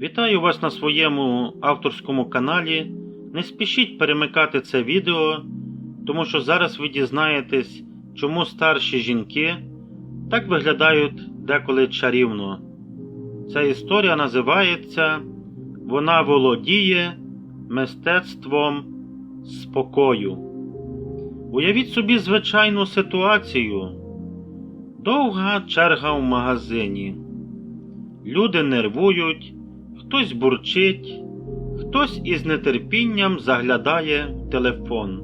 Вітаю вас на своєму авторському каналі. Не спішіть перемикати це відео, тому що зараз ви дізнаєтесь, чому старші жінки так виглядають деколи чарівно. Ця історія називається Вона володіє мистецтвом спокою. Уявіть собі звичайну ситуацію. Довга черга в магазині. Люди нервують, хтось бурчить, хтось із нетерпінням заглядає в телефон,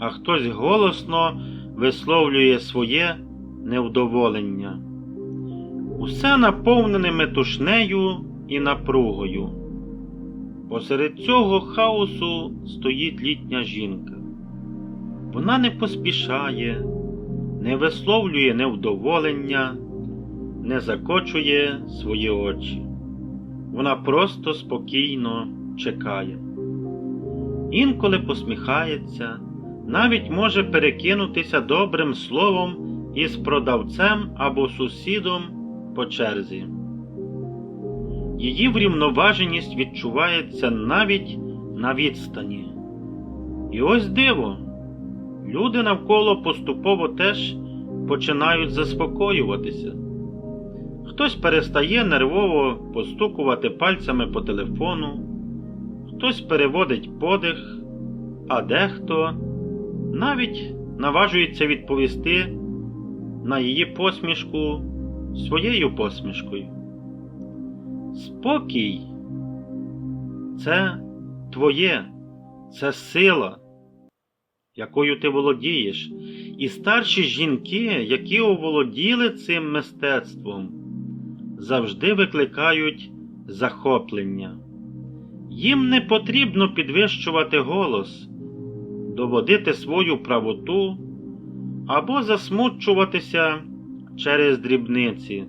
а хтось голосно висловлює своє невдоволення. Усе наповнене метушнею і напругою. Посеред цього хаосу стоїть літня жінка. Вона не поспішає, не висловлює невдоволення, не закочує свої очі. Вона просто спокійно чекає. Інколи посміхається, навіть може перекинутися добрим словом із продавцем або сусідом по черзі. Її врівноваженість відчувається навіть на відстані. І ось диво. Люди навколо поступово теж починають заспокоюватися. Хтось перестає нервово постукувати пальцями по телефону, хтось переводить подих, а дехто навіть наважується відповісти на її посмішку своєю посмішкою. Спокій це твоє, це сила, якою ти володієш, і старші жінки, які оволоділи цим мистецтвом, завжди викликають захоплення. Їм не потрібно підвищувати голос, доводити свою правоту або засмучуватися через дрібниці.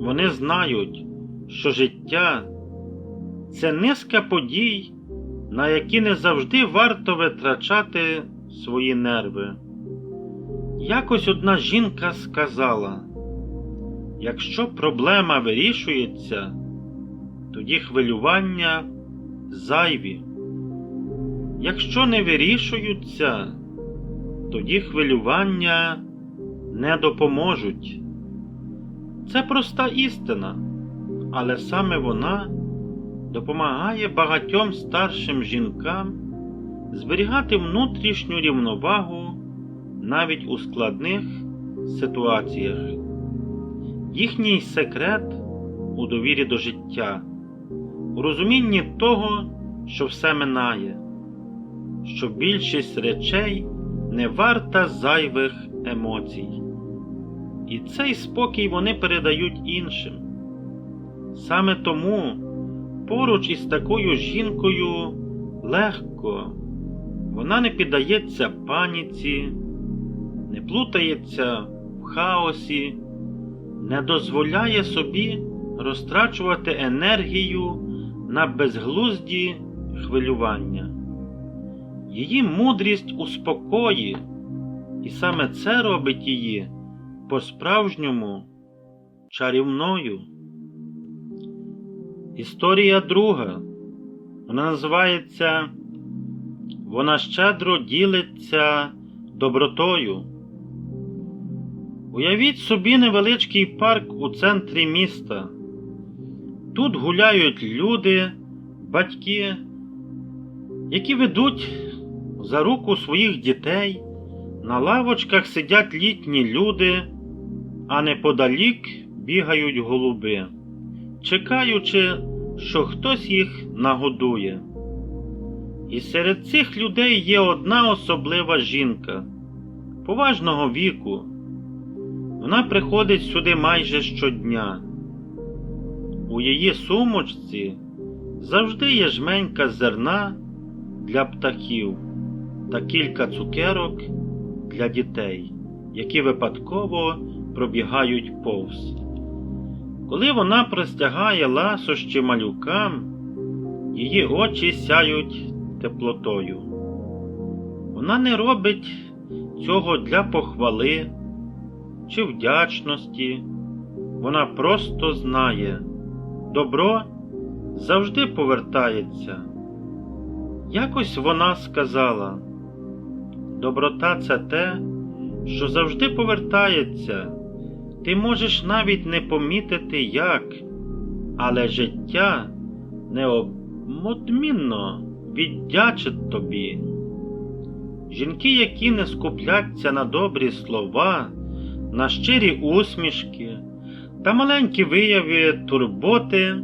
Вони знають, що життя це низка подій, на які не завжди варто витрачати свої нерви. Якось одна жінка сказала: якщо проблема вирішується, тоді хвилювання зайві. Якщо не вирішуються, тоді хвилювання не допоможуть. Це проста істина, але саме вона допомагає багатьом старшим жінкам зберігати внутрішню рівновагу навіть у складних ситуаціях. Їхній секрет у довірі до життя, у розумінні того, що все минає, що більшість речей не варта зайвих емоцій. І цей спокій вони передають іншим. Саме тому поруч із такою жінкою легко, вона не піддається паніці, не плутається в хаосі, не дозволяє собі розтрачувати енергію на безглузді хвилювання. Її мудрість у спокої, і саме це робить її по-справжньому чарівною. Історія друга. Вона називається Вона щедро ділиться добротою. Уявіть собі невеличкий парк у центрі міста. Тут гуляють люди, батьки, які ведуть за руку своїх дітей. На лавочках сидять літні люди, а неподалік бігають голуби, чекаючи, що хтось їх нагодує. І серед цих людей є одна особлива жінка поважного віку. Вона приходить сюди майже щодня. У її сумочці завжди є жменька зерна для птахів та кілька цукерок для дітей, які випадково пробігають повз. Коли вона простягає ласощі малюкам, її очі сяють теплотою. Вона не робить цього для похвали чи вдячності. Вона просто знає, добро завжди повертається. Якось вона сказала: доброта це те, що завжди повертається. Ти можеш навіть не помітити як, але життя неодмінно віддячить тобі. Жінки, які не скупляться на добрі слова, на щирі усмішки та маленькі вияви турботи,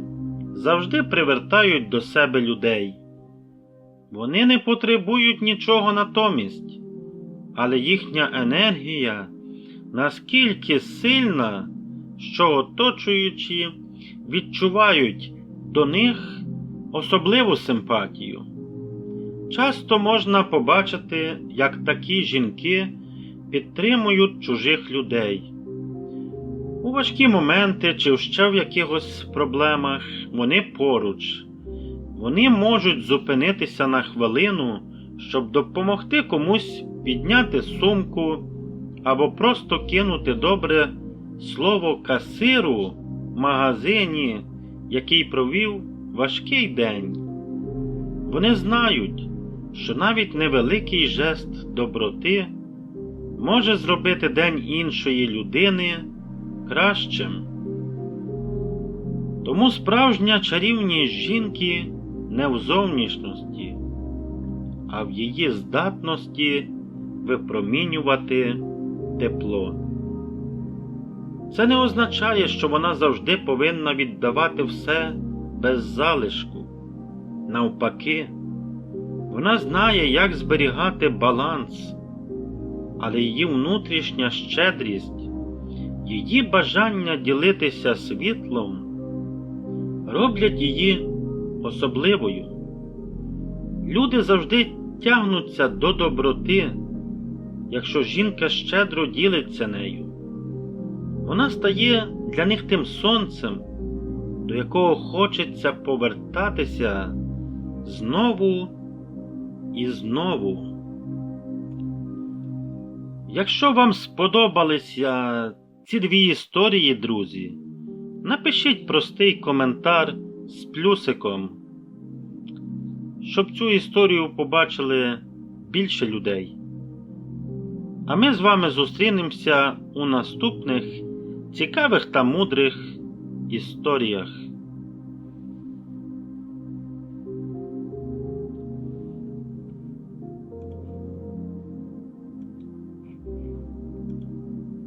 завжди привертають до себе людей. Вони не потребують нічого натомість, але їхня енергія наскільки сильна, що оточуючі відчувають до них особливу симпатію. Часто можна побачити, як такі жінки підтримують чужих людей. У важкі моменти чи ще в якихось проблемах вони поруч. Вони можуть зупинитися на хвилину, щоб допомогти комусь підняти сумку або просто кинути добре слово касиру в магазині, який провів важкий день. Вони знають, що навіть невеликий жест доброти може зробити день іншої людини кращим. Тому справжня чарівність жінки не в зовнішності, а в її здатності випромінювати тепло. Це не означає, що вона завжди повинна віддавати все без залишку. Навпаки, вона знає, як зберігати баланс, але її внутрішня щедрість, її бажання ділитися світлом роблять її особливою. Люди завжди тягнуться до доброти, якщо жінка щедро ділиться нею. Вона стає для них тим сонцем, до якого хочеться повертатися знову і знову. Якщо вам сподобалися ці дві історії, друзі, напишіть простий коментар з плюсиком, щоб цю історію побачили більше людей. А ми з вами зустрінемося у наступних цікавих та мудрих історіях.